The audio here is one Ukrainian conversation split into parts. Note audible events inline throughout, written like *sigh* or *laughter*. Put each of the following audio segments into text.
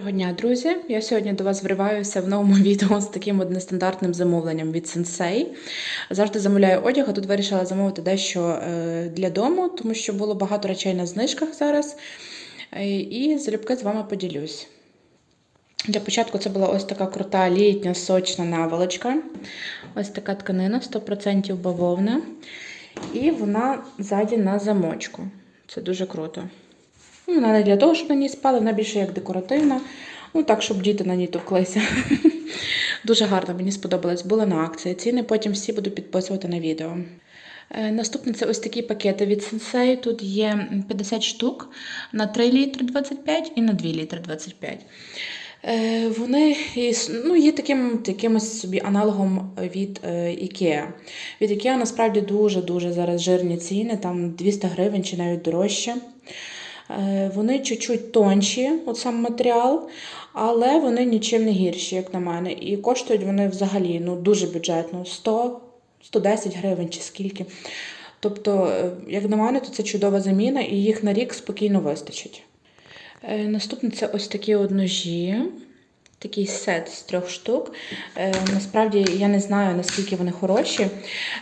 Доброго дня, друзі! Я сьогодні до вас вриваюся в новому *laughs* відео з таким от нестандартним замовленням від Sensei. Завжди замовляю одяг, а тут вирішила замовити дещо е, для дому, тому що було багато речей на знижках зараз. Е, І залюбки з вами поділюсь. Для початку це була ось така крута літня сочна наволочка. Ось така тканина 100% бавовна. І вона ззаді на замочку. Це дуже круто. Ну, Вона не для того, щоб на ній спали, вона більше як декоративна. Ну так, щоб діти на ній товклися. *laughs* Дуже гарно, мені сподобалось. Була на акції. Ціни потім всі буду підписувати на відео. Е, Наступне це ось такі пакети від Sensei. Тут є 50 штук на 3 літри 25 і на 2 літри 25. Е, Вони ну, є таким якимось собі аналогом від е, IKEA. Від IKEA насправді дуже-дуже зараз жирні ціни, там 200 гривень чи навіть дорожче. Е, Вони чуть-чуть тонші, от сам матеріал, але вони нічим не гірші, як на мене. І коштують вони взагалі ну, дуже бюджетно 100 110 гривень чи скільки. Тобто, е, як на мене, то це чудова заміна, і їх на рік спокійно вистачить. Е, Наступне це ось такі от ножі. Такий сет з трьох штук. Е, насправді я не знаю, наскільки вони хороші.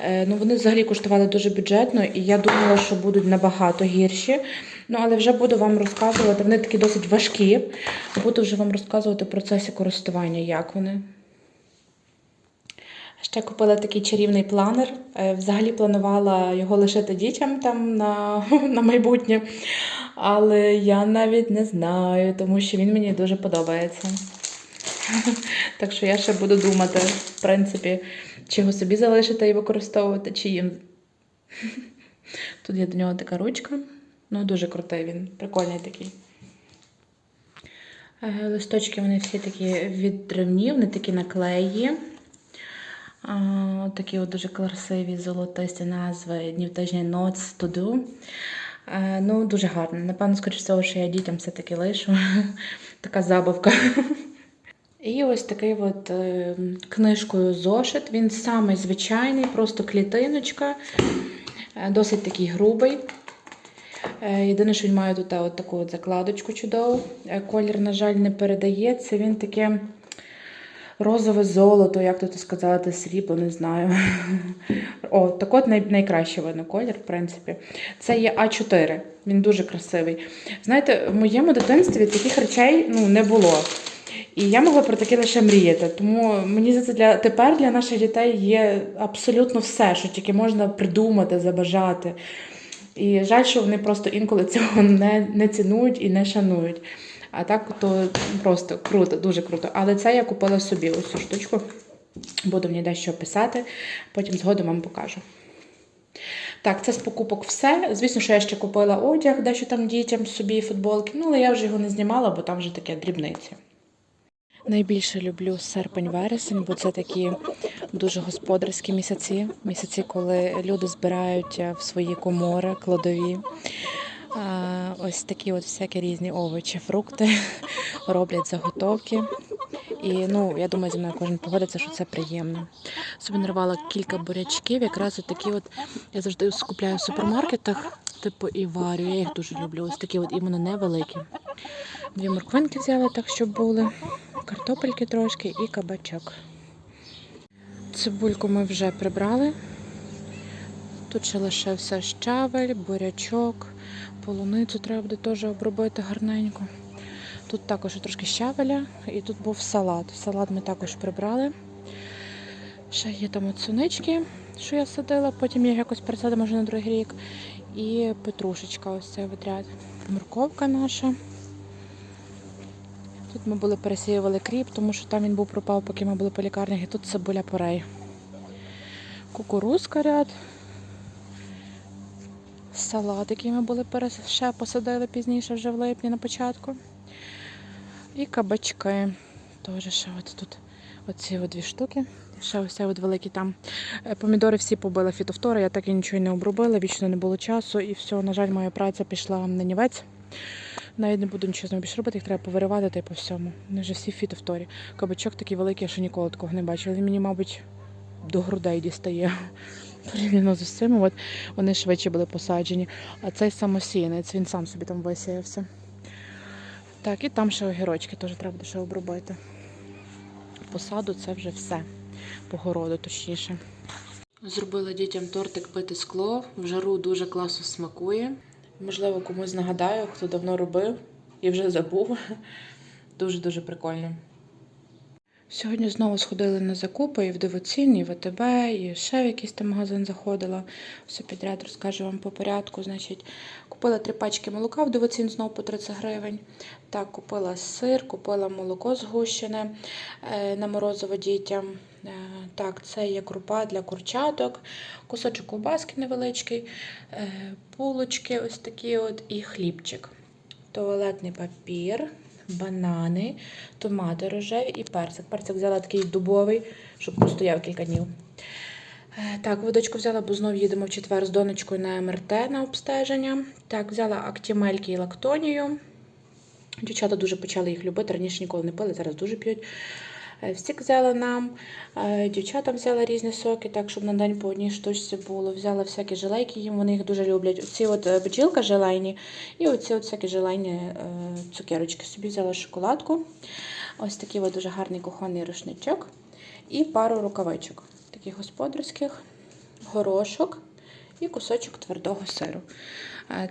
Е, ну, вони взагалі коштували дуже бюджетно, і я думала, що будуть набагато гірші. Ну, але вже буду вам розказувати. Вони такі досить важкі. Буду вже вам розказувати в процесі користування, як вони. Ще купила такий чарівний планер. Е, Взагалі планувала його лишити дітям там на, *laughs* на майбутнє. Але я навіть не знаю, тому що він мені дуже подобається. *laughs* Так що я ще буду думати, в принципі, чи його собі залишити і використовувати, чи їм. *laughs* Тут є до нього така ручка. Ну, дуже крутий він, прикольний такий. Е, Листочки вони всі такі від древнів, вони такі наклеї. Такі от дуже красиві золотисті назви Днів тижня Notes to. Е, Ну, дуже гарно. Напевно, скоріш всього, що я дітям все-таки лишу. *laughs* Така забавка. І ось такий от е, книжкою зошит. Він самий звичайний, просто клітиночка, досить такий грубий. Е, Єдине, що він має тут от таку от закладочку чудову. Е, Колір, на жаль, не передається. Він таке розове золото, як тут сказати, срібло, не знаю. *laughs* О, так от най- найкращий видно колір, в принципі. Це є А4. Він дуже красивий. Знаєте, в моєму дитинстві таких речей ну, не було. І я могла про таке лише мріяти. Тому мені здається, для тепер для наших дітей є абсолютно все, що тільки можна придумати, забажати. І жаль, що вони просто інколи *laughs* цього не, не цінують і не шанують. А так то просто круто, дуже круто. Але це я купила собі ось цю штучку. Буду в ній дещо писати, потім згодом вам покажу. Так, це з покупок все. Звісно, що я ще купила одяг, дещо там дітям собі футболки. Ну, але я вже його не знімала, бо там вже таке дрібниці. Найбільше люблю серпень-вересень, бо це такі дуже господарські місяці. Місяці, коли люди збирають е, в свої комори, кладові. Ось такі от всякі різні овочі, фрукти *laughs* роблять заготовки. І ну, я думаю, зі мною кожен погодиться, що це приємно. Собі нарвала кілька бурячків, якраз от такі от я завжди скупляю в супермаркетах, типу і варю. Я їх дуже люблю. Ось такі от іменно невеликі. Дві морквинки взяла так, щоб були, картопельки трошки і кабачок. Цибульку ми вже прибрали. Тут ще лишився щавель, бурячок, полуницю треба буде теж обробити гарненько. Тут також трошки щавеля і тут був салат. Салат ми також прибрали. Ще є там от що я садила, потім я якось пересадила, може на другий рік. І петрушечка, ось цей от ряд. Морковка наша. Ми були пересіювали кріп, тому що там він був пропав, поки ми були по лікарнях, і тут цибуля порей. Кукурузка ряд. Салат, який ми були ще посадили пізніше, вже в липні на початку. І кабачки. Теж ще от тут оці дві штуки. Ще ось от великий там. Е, Помідори всі побила фітофтори, я так і нічого не обробила, вічно не було часу. І все, на жаль, моя праця пішла на нівець. Навіть не буду нічого з ними більше робити, їх треба повиривати та й по всьому. Вони вже всі фітофторі. Кабачок такий великий, я ще ніколи такого не бачила. Він мені, мабуть, до грудей дістає. *laughs* Порівняно з цими, от вони швидше були посаджені. А цей самосіянець, він сам собі там висіявся. Так, і там ще огірочки теж треба буде ще обробити. Посаду це вже все. По городу, точніше. Зробила дітям тортик пити скло. В жару дуже класно смакує. Можливо, комусь нагадаю, хто давно робив і вже забув. Дуже-дуже прикольно. Сьогодні знову сходили на закупи і в Дивоцін, і в АТБ, і ще в якийсь там магазин заходила. Все підряд розкажу вам по порядку. Значить, купила три пачки молока в Дивоцін знову по 30 гривень. Так, купила сир, купила молоко згущене е, на морозиво дітям. Е, так, це є крупа для курчаток, кусочок ковбаски невеличкий, е, булочки ось такі от і хлібчик. Туалетний папір, банани, томати рожеві і персик. Персик взяла такий дубовий, щоб постояв кілька днів. Е, Так, водочку взяла, бо знов їдемо в четвер з донечкою на МРТ на обстеження. Так, взяла актімельки і лактонію. Дівчата дуже почали їх любити, раніше ніколи не пили, зараз дуже п'ють. Е, Всік взяла нам, е, дівчатам взяла різні соки, так, щоб на день по одній штучці було. Взяла всякі желейки їм, вони їх дуже люблять. Оці от е, бджілка желейні і оці от всякі желейні цукерочки. Собі взяла шоколадку. Ось такий от дуже гарний кухонний рушничок і пару рукавичок, таких господарських, горошок і кусочок твердого сиру.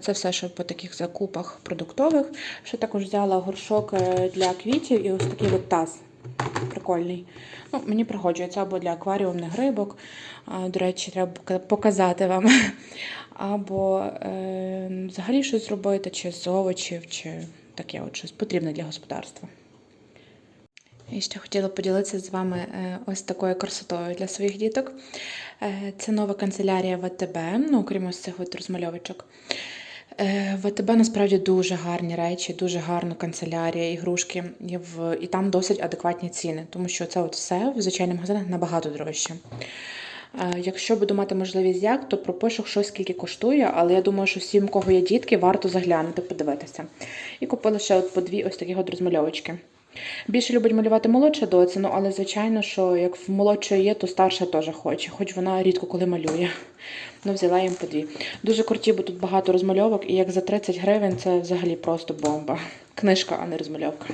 Це все, що по таких закупах продуктових. Ще також взяла горшок для квітів і ось такий от таз. Прикольний. Ну, мені пригоджується або для акваріумних рибок. До речі, треба показати вам. *laughs* Або е, взагалі щось зробити, чи з овочів, чи таке от щось потрібне для господарства. І ще хотіла поділитися з вами е, ось такою красотою для своїх діток. Е, Це нова канцелярія ВТБ, ну, окрім ось цих от розмальовочок. Е, ВТБ насправді дуже гарні речі, дуже гарна канцелярія, ігрушки, і, в, і там досить адекватні ціни, тому що це от все в звичайних магазинах набагато дорожче. Е, Якщо буду мати можливість як, то пропишу щось скільки коштує, але я думаю, що всім, у кого є дітки, варто заглянути, подивитися. І купила ще от по дві ось такі от розмальовочки. Більше любить малювати молодша доця, ну але звичайно, що як в молодшої є, то старша теж хоче, хоч вона рідко коли малює. Ну, взяла їм по дві. Дуже круті, бо тут багато розмальовок, і як за 30 гривень це взагалі просто бомба. Книжка, а не розмальовка.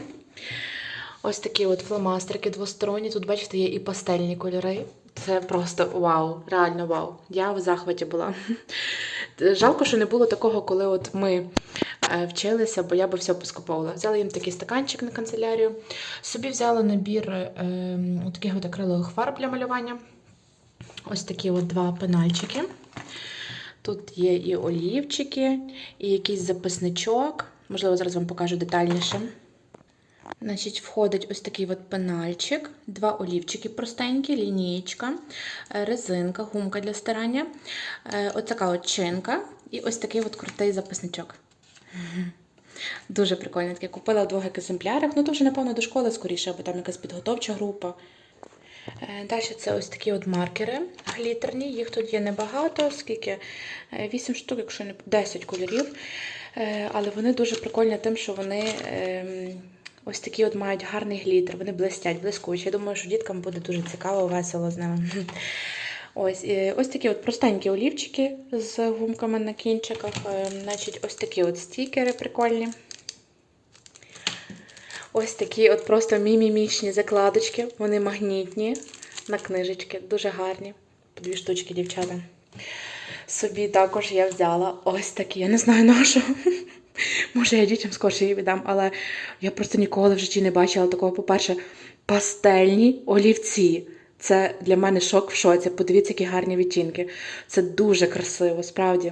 Ось такі от фломастерки двосторонні. Тут, бачите, є і пастельні кольори. Це просто вау, реально вау. Я в захваті була. Жалко, що не було такого, коли от ми вчилися, бо я би все поскуповувала. Взяла їм такий стаканчик на канцелярію. Собі взяла набір е, таких от акрилових фарб для малювання. Ось такі от два пенальчики. Тут є і олівчики, і якийсь записничок. Можливо, зараз вам покажу детальніше. Значить, входить ось такий от пенальчик, два олівчики простенькі, лінієчка, е, резинка, гумка для старання, е, ось така от чинка і ось такий от крутий записничок. Дуже прикольно таке. Купила в двох екземплярах. Ну, то вже, напевно, до школи скоріше, бо там якась підготовча група. Е, Далі це ось такі от маркери глітерні. Їх тут є небагато, скільки 8 штук, якщо не 10 кольорів. Е, Але вони дуже прикольні тим, що вони ем, ось такі от мають гарний глітер, вони блистять, блискучі. Я думаю, що діткам буде дуже цікаво, весело з ними. Ось, ось такі от простенькі олівчики з гумками на кінчиках. Е, Значить, ось такі от стікери прикольні. Ось такі от просто мімімішні закладочки. Вони магнітні на книжечки, дуже гарні. По дві штучки, дівчата. Собі також я взяла ось такі. Я не знаю на що. *laughs* Може, я дітям скорше її віддам, але я просто ніколи в житті не бачила такого. По-перше, пастельні олівці. Це для мене шок в шоці. Подивіться, які гарні відтінки. Це дуже красиво, справді.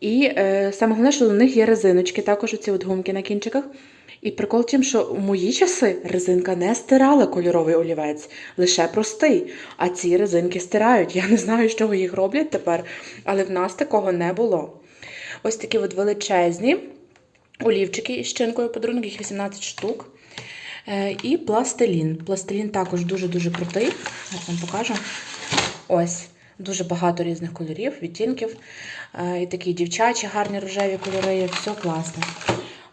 І е, саме головне, що у них є резиночки, також оці от гумки на кінчиках. І прикол в тім, що у мої часи резинка не стирала кольоровий олівець, лише простий. А ці резинки стирають. Я не знаю, з чого їх роблять тепер, але в нас такого не було. Ось такі от величезні олівчики із щинкою подарунок, їх 18 штук. Е, І пластилін. Пластилін також дуже-дуже крутий. Зараз вам покажу. Ось. Дуже багато різних кольорів, відтінків. Е, І такі дівчачі, гарні рожеві кольори. Все класно.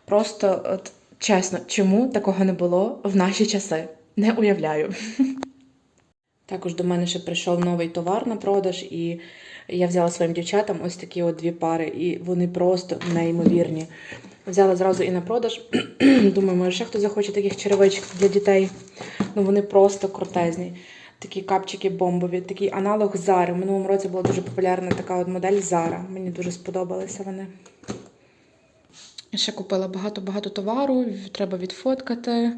Просто, от, чесно, чому такого не було в наші часи? Не уявляю. *laughs* Також до мене ще прийшов новий товар на продаж, і я взяла своїм дівчатам ось такі от дві пари, і вони просто неймовірні. Взяла зразу і на продаж. *clears throat* Думаю, може ще хто захоче таких черевичків для дітей. Ну вони просто крутезні. Такі капчики бомбові, такий аналог Зари. В минулому році була дуже популярна така от модель Зара. Мені дуже сподобалися вони. Ще купила багато-багато товару, треба відфоткати.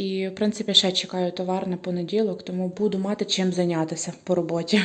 І, в принципі, ще чекаю товар на понеділок, тому буду мати чим зайнятися по роботі.